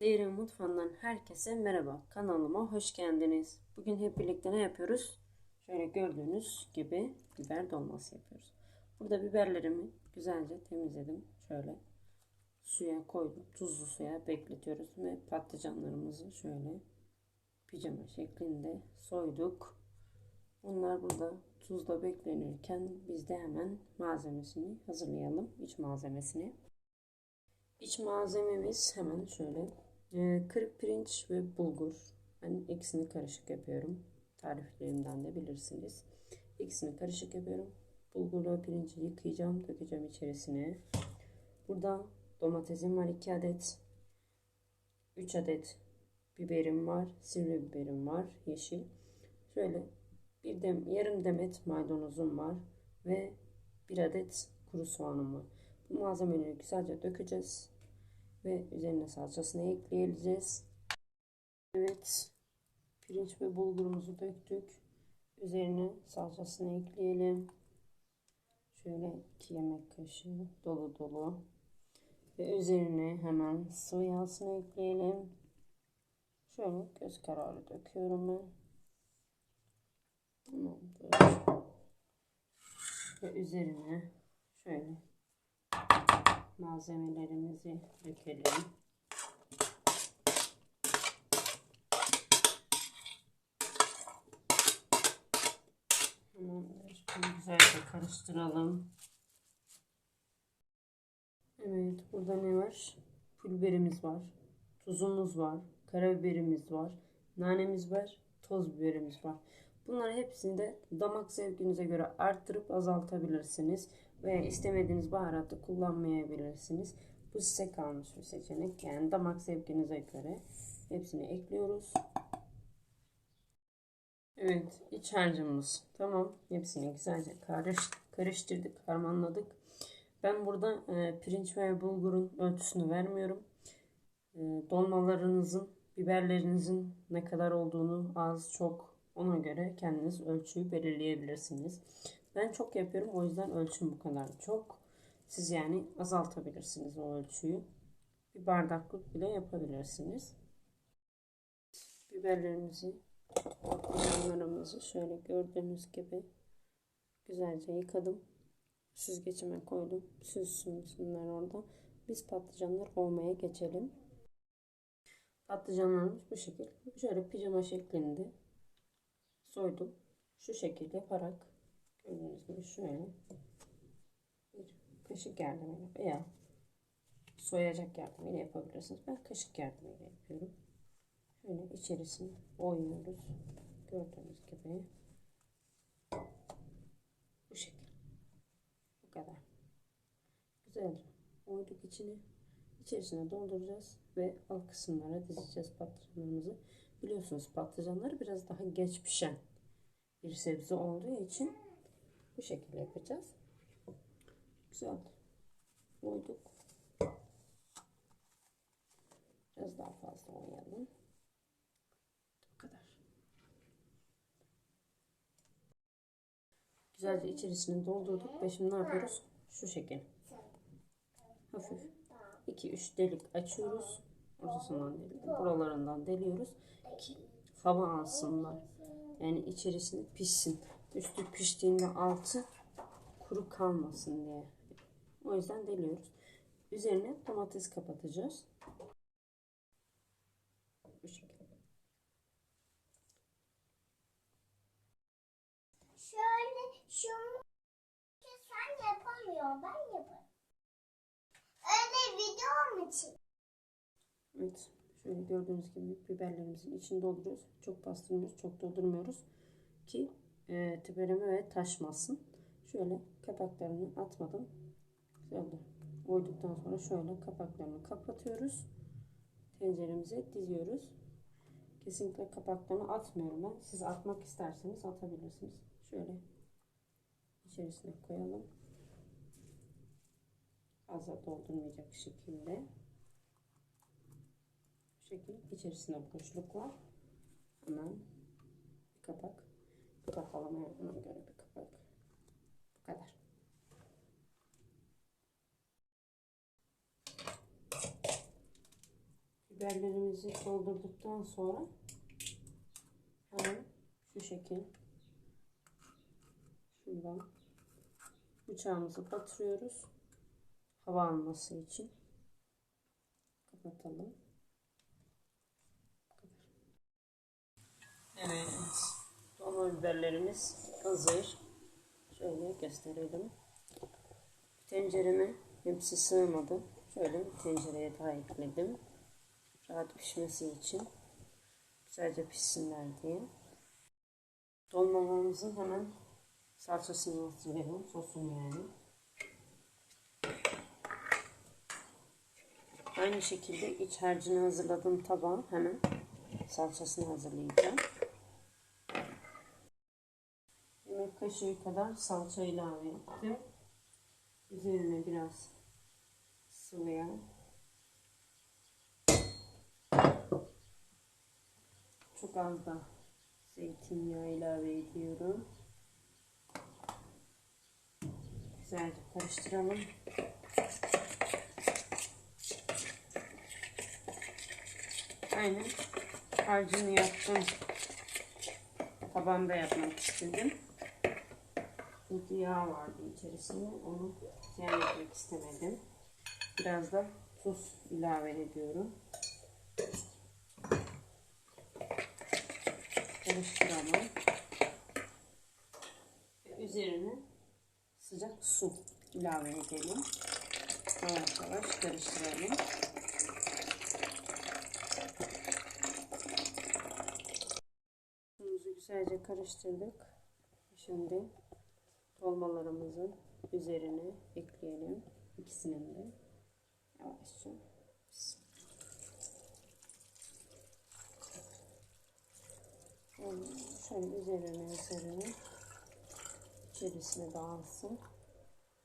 Değerin Mutfağı'ndan herkese merhaba. Kanalıma hoş geldiniz. Bugün hep birlikte ne yapıyoruz? Şöyle gördüğünüz gibi biber dolması yapıyoruz. Burada biberlerimi güzelce temizledim. Şöyle suya koydum. Tuzlu suya bekletiyoruz ve patlıcanlarımızı şöyle pijama şeklinde soyduk. Bunlar burada tuzla beklenirken biz de hemen malzemesini hazırlayalım. İç malzemesini. İç malzememiz hemen şöyle e, kırık pirinç ve bulgur. Ben ikisini karışık yapıyorum. Tariflerimden de bilirsiniz. İkisini karışık yapıyorum. Bulgurla pirinci yıkayacağım, dökeceğim içerisine. Burada domatesim var 2 adet. 3 adet biberim var, sivri biberim var, yeşil. Şöyle bir dem yarım demet maydanozum var ve bir adet kuru soğanım var. Bu malzemeleri güzelce dökeceğiz ve üzerine salçasını ekleyeceğiz. Evet. Pirinç ve bulgurumuzu döktük. Üzerine salçasını ekleyelim. Şöyle 2 yemek kaşığı dolu dolu. Ve üzerine hemen sıvı yağsını ekleyelim. Şöyle göz kararı döküyorum ben. Tamamdır. Ve üzerine şöyle malzemelerimizi dökelim. Tamamdır. Güzelce karıştıralım. Evet, burada ne var? Pul biberimiz var. Tuzumuz var. Karabiberimiz var. Nanemiz var. Toz biberimiz var. Bunların hepsini de damak zevkinize göre arttırıp azaltabilirsiniz. Veya istemediğiniz baharatı kullanmayabilirsiniz. Bu size kalmış bir seçenek. Yani damak zevkinize göre hepsini ekliyoruz. Evet iç harcımız tamam. Hepsini güzelce karış, karıştırdık, harmanladık. Ben burada e, pirinç ve bulgurun ölçüsünü vermiyorum. E, dolmalarınızın, biberlerinizin ne kadar olduğunu az çok ona göre kendiniz ölçüyü belirleyebilirsiniz. Ben çok yapıyorum o yüzden ölçüm bu kadar çok. Siz yani azaltabilirsiniz o ölçüyü. Bir bardaklık bile yapabilirsiniz. Biberlerimizi, patlıcanlarımızı şöyle gördüğünüz gibi güzelce yıkadım. Süzgecime koydum. Süzsünler orada. Biz patlıcanlar olmaya geçelim. Patlıcanlarımız bu şekilde. Şöyle pijama şeklinde soydum. Şu şekilde yaparak gördüğünüz gibi şöyle bir kaşık yardımıyla veya soyacak yardımıyla yapabilirsiniz. Ben kaşık yardımıyla yapıyorum. Şöyle içerisini oynuyoruz. Gördüğünüz gibi bu şekilde. Bu kadar. Güzelce oyduk içini. İçerisine dolduracağız ve alt kısımlara dizeceğiz patlıcanlarımızı. Biliyorsunuz patlıcanları biraz daha geç pişen bir sebze olduğu için bu şekilde yapacağız. Güzel. Oyduk. Biraz daha fazla oynayalım. Bu kadar. Güzelce içerisini doldurduk ve şimdi ne yapıyoruz? Şu şekil. Hafif 2-3 delik açıyoruz. Ortasından delik, buralarından deliyoruz ki hava alsınlar. Yani içerisinde pişsin. Üstü piştiğinde altı kuru kalmasın diye. O yüzden deliyoruz. Üzerine domates kapatacağız. Bu şekilde. Şöyle şunu sen yapamıyor ben yaparım. Öyle video mu çek? Evet. Şöyle gördüğünüz gibi biberlerimizin içini dolduruyoruz. Çok bastırmıyoruz, çok doldurmuyoruz ki e, tübereme ve taşmasın. Şöyle kapaklarını atmadım. Şöyle oyduktan sonra şöyle kapaklarını kapatıyoruz. Tenceremize diziyoruz. Kesinlikle kapaklarını atmıyorum ben. Siz atmak isterseniz atabilirsiniz. Şöyle içerisine koyalım. Fazla doldurmayacak şekilde. Bu şekilde içerisinde boşluk var. Hemen bir kapak. Bir kapalamaya ona göre bir kapak. Bu kadar. Biber biberlerimizi doldurduktan sonra hemen şu şekil şuradan bıçağımızı batırıyoruz. Hava alması için. Kapatalım. Evet. Dolma biberlerimiz hazır. Şöyle gösterelim. Tencereme hepsi sığmadı. Şöyle tencereye daha ekledim. Rahat pişmesi için. Güzelce pişsinler diye. Dolmalarımızın hemen salçasını hazırlayalım. Sosunu yani. Aynı şekilde iç harcını hazırladığım tabağa hemen salçasını hazırlayacağım. Yemek kaşığı kadar salça ilave ettim. Üzerine biraz sıvı yağ. Çok az da zeytinyağı ilave ediyorum. Güzelce karıştıralım. Aynen harcını yaptım. Tabanda yapmak istedim. Çünkü yağ vardı içerisinde. Onu ziyan etmek istemedim. Biraz da tuz ilave ediyorum. Karıştıralım. Üzerine sıcak su ilave edelim. Yavaş yavaş karıştıralım. Suyumuzu güzelce karıştırdık. Şimdi dolmalarımızın üzerine ekleyelim. İkisinin de yavaşça. Şöyle üzerine üzerine içerisine dağılsın.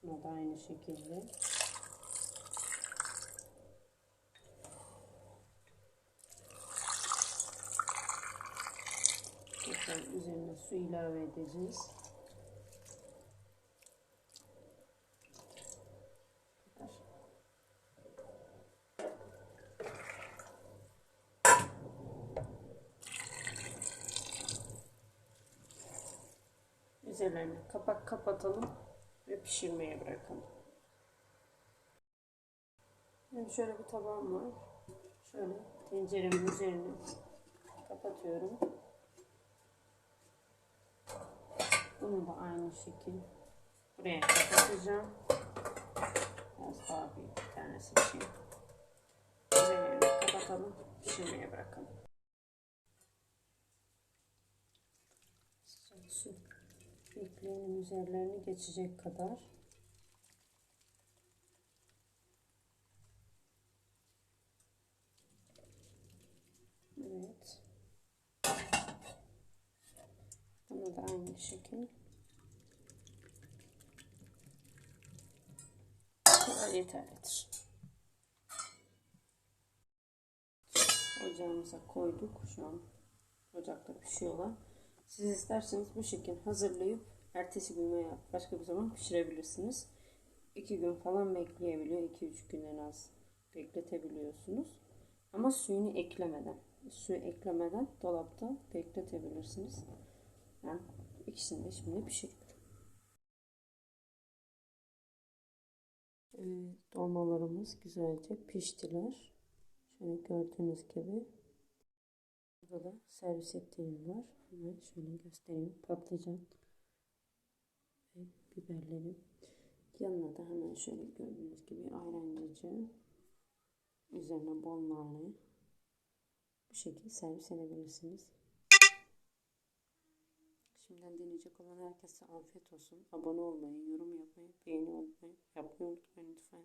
Buna da aynı şekilde. Tekrar üzerine su ilave edeceğiz. Üzerlerini kapak kapatalım ve pişirmeye bırakalım. Şimdi şöyle bir tabağım var. Şöyle tenceremin üzerine kapatıyorum. Bunu da aynı şekil buraya kapatacağım. Biraz daha bir tane seçeyim. Kapatalım. Pişirmeye bırakalım. Su ekleyelim üzerlerini geçecek kadar. Evet. Bunu da aynı şekil. Yeterlidir. Ocağımıza koyduk. Şu an ocakta pişiyorlar. Siz isterseniz bu şekil hazırlayıp ertesi gün veya başka bir zaman pişirebilirsiniz. 2 gün falan bekleyebiliyor. 2-3 gün en az bekletebiliyorsunuz. Ama suyunu eklemeden, suyu eklemeden dolapta bekletebilirsiniz. Ben ikisini de şimdi pişiriyorum. Evet, dolmalarımız güzelce piştiler. Şöyle gördüğünüz gibi. Burada da servis ettiğim var. Hemen şöyle göstereyim. Patlıcan ve biberlerim. Yanına da hemen şöyle gördüğünüz gibi ayrancıcı. Üzerine bol nane. Bu şekilde servis edebilirsiniz. Şimdiden deneyecek olan herkese afiyet olsun. Abone olmayı, yorum yapmayı, beğeni olmayı, yapmayı unutmayın lütfen.